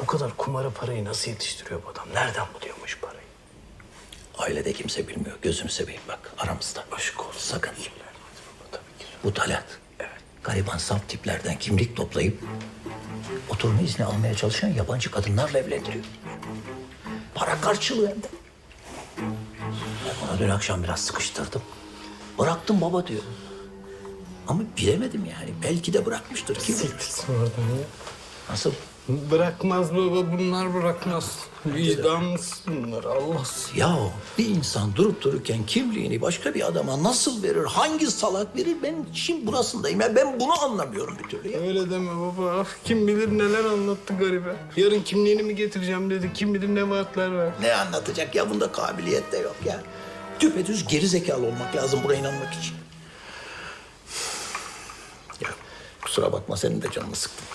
Bu kadar kumara parayı nasıl yetiştiriyor bu adam? Nereden buluyormuş parayı? Ailede kimse bilmiyor. Gözünü seveyim bak aramızda. Aşk olsun. Sakın. Tabii ki. Bu Talat. Evet. Gariban saf tiplerden kimlik toplayıp oturma izni almaya çalışan yabancı kadınlarla evlendiriyor. Para karşılığı hem de. Ben ona dün akşam biraz sıkıştırdım. Bıraktım baba diyor. Ama bilemedim yani. Belki de bırakmıştır. Kim bilir? Nasıl? Bırakmaz baba bunlar bırakmaz. Vicdansız bunlar Allahsız. Ya bir insan durup dururken kimliğini başka bir adama nasıl verir? Hangi salak verir? Ben şimdi burasındayım. Ya ben bunu anlamıyorum bir türlü. Ya. Öyle deme baba. Ah, Kim bilir neler anlattı garibe. Yarın kimliğini mi getireceğim dedi. Kim bilir ne vaatler ver. Ne anlatacak ya? Bunda kabiliyet de yok ya. Düpedüz geri zekalı olmak lazım buna inanmak için. Ya kusura bakma senin de canını sıktım.